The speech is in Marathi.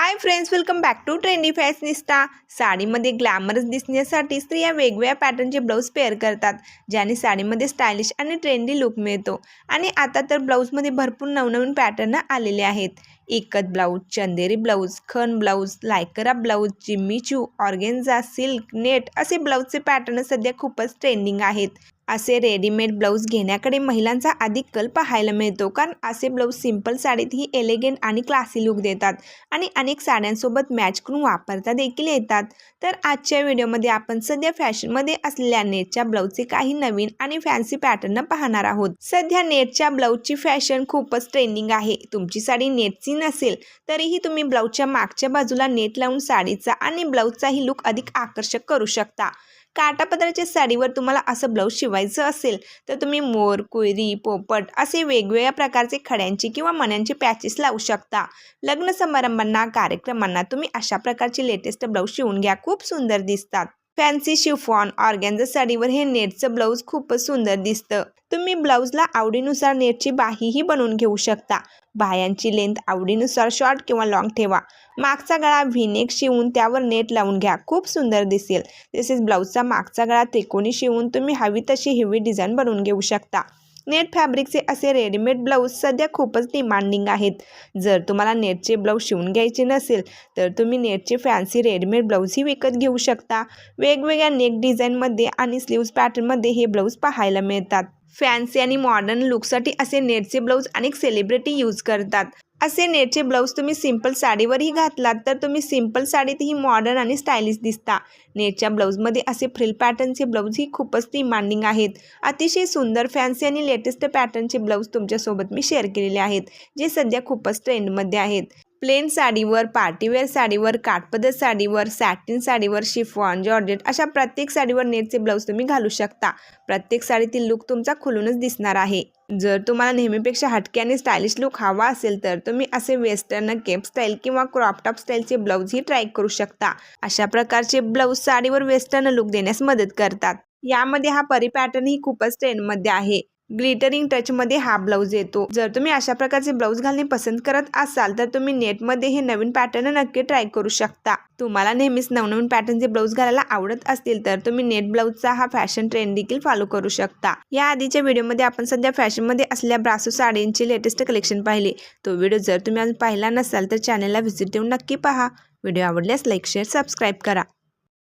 Hi friends welcome back to trendy fashionista साडीमध्ये ग्लॅमरस दिसण्यासाठी स्त्रिया वेगवेगळ्या पॅटर्नचे ब्लाऊज पेअर करतात ज्याने साडीमध्ये स्टायलिश आणि ट्रेंडी लुक मिळतो. आणि आता तर ब्लाऊजमध्ये भरपूर नवनवीन पॅटर्न आलेले आहेत. Ikat blouse Chanderi blouse khun blouse lycra blouse Jimmy Choo organza silk net असे ब्लाऊजचे पॅटर्न सध्या खूपच ट्रेंडिंग आहेत. असे रेडीमेड ब्लाऊज घेण्याकडे महिलांचा अधिक कल पाहायला मिळतो कारण असे ब्लाऊज सिंपल साडीतही एलिगंट आणि क्लासी लुक देतात आणि अनेक साड्यांसोबत मॅच करून वापरता देखील येतात. तर आजच्या व्हिडिओमध्ये आपण सध्या फॅशनमध्ये असलेल्या नेटच्या ब्लाऊजचे काही नवीन आणि फॅन्सी पॅटर्न पाहणार आहोत. सध्या नेटच्या ब्लाऊजची फॅशन खूपच ट्रेंडिंग आहे. तुमची साडी नेटची नसेल तरीही तुम्ही ब्लाऊजच्या मागच्या बाजूला नेट लावून साडीचा आणि ब्लाऊजचाही लुक अधिक आकर्षक करू शकता. काटापदराच्या साडीवर तुम्हाला असं ब्लाऊज शिवायचं असेल तर तुम्ही मोर कुयरी पोपट असे वेगवेगळ्या प्रकारचे खड्यांचे किंवा मण्यांचे पॅचेस लावू शकता. लग्न समारंभांना कार्यक्रमांना तुम्ही अशा प्रकारचे लेटेस्ट ब्लाऊज शिवून घ्या. खूप सुंदर दिसतात. फॅन्सी शिफॉन ऑर्गॅन्झा साडीवर हे नेटचं ब्लाऊज खूपच सुंदर दिसतं. तुम्ही ब्लाऊजला आवडीनुसार नेटची बाहीही बनवून घेऊ शकता. बाह्यांची लेंथ आवडीनुसार शॉर्ट किंवा लाँग ठेवा. मागचा गळा व्हिनेक शिवून त्यावर नेट लावून घ्या. खूप सुंदर दिसेल. तसेच ब्लाऊजचा मागचा गळा त्रिकोणी शिवून तुम्ही हवी तशी हेवी डिझाईन बनवून घेऊ शकता. नेट फॅब्रिकचे असे रेडीमेड ब्लाऊज सध्या खूपच डिमांडिंग आहेत. जर तुम्हाला नेटचे ब्लाऊज शिवून घ्यायचे नसेल तर तुम्ही नेटचे फॅन्सी रेडीमेड ब्लाऊजही विकत घेऊ शकता. वेगवेगळ्या नेक डिझाईनमध्ये आणि स्लीव्ज पॅटर्नमध्ये हे ब्लाऊज पाहायला मिळतात. फॅन्सी आणि मॉडर्न लुकसाठी असे नेटचे ब्लाऊज अनेक सेलिब्रिटी यूज करतात. असे नेटचे ब्लाऊज तुम्ही सिंपल साडीवरही घातलात तर तुम्ही सिंपल साडीतही मॉडर्न आणि स्टायलिश दिसता. नेटच्या ब्लाऊजमध्ये असे फ्रिल पॅटर्नचे ब्लाऊजही खूपच डिमांडिंग आहेत. अतिशय सुंदर फॅन्सी आणि लेटेस्ट पॅटर्नचे ब्लाऊज तुमच्यासोबत मी शेअर केलेले आहेत जे सध्या खूपच ट्रेंडमध्ये आहेत. प्लेन साडीवर पार्टीवेअर साडीवर काठपदर साडीवर सॅटिन साडीवर शिफॉन जॉर्जेट अशा प्रत्येक साडीवर नेटचे ब्लाऊज तुम्ही घालू शकता. प्रत्येक साडीतील लुक तुमचा खुलूनच दिसणार आहे. जर तुम्हाला नेहमीपेक्षा हटके आणि स्टायलिश लुक हवा असेल तर तुम्ही असे वेस्टर्न केप स्टाईल किंवा क्रॉपटॉप स्टाईलचे ब्लाऊजही ट्राय करू शकता. अशा प्रकारचे ब्लाऊज साडीवर वेस्टर्न लुक देण्यास मदत करतात. यामध्ये हा परी पॅटर्नही खूपच ट्रेंडमध्ये आहे. ग्लिटरिंग टचमध्ये हा ब्लाऊज येतो. जर तुम्ही अशा प्रकारचे ब्लाऊज घालणे पसंत करत असाल तर तुम्ही नेटमध्ये हे नवीन पॅटर्न नक्की ट्राय करू शकता. तुम्हाला नेहमीच नवनवीन पॅटर्नचे ब्लाऊज घालायला आवडत असतील तर तुम्ही नेट ब्लाऊजचा हा फॅशन ट्रेंड देखील फॉलो करू शकता. या आधीच्या व्हिडिओमध्ये आपण सध्या फॅशनमध्ये असल्या ब्रासो साड्यांचे लेटेस्ट कलेक्शन पाहिले. तो व्हिडिओ जर तुम्ही अजून पाहिला नसाल तर चॅनलला व्हिजिट देऊन नक्की पहा. व्हिडिओ आवडल्यास लाईक शेअर सबस्क्राईब करा.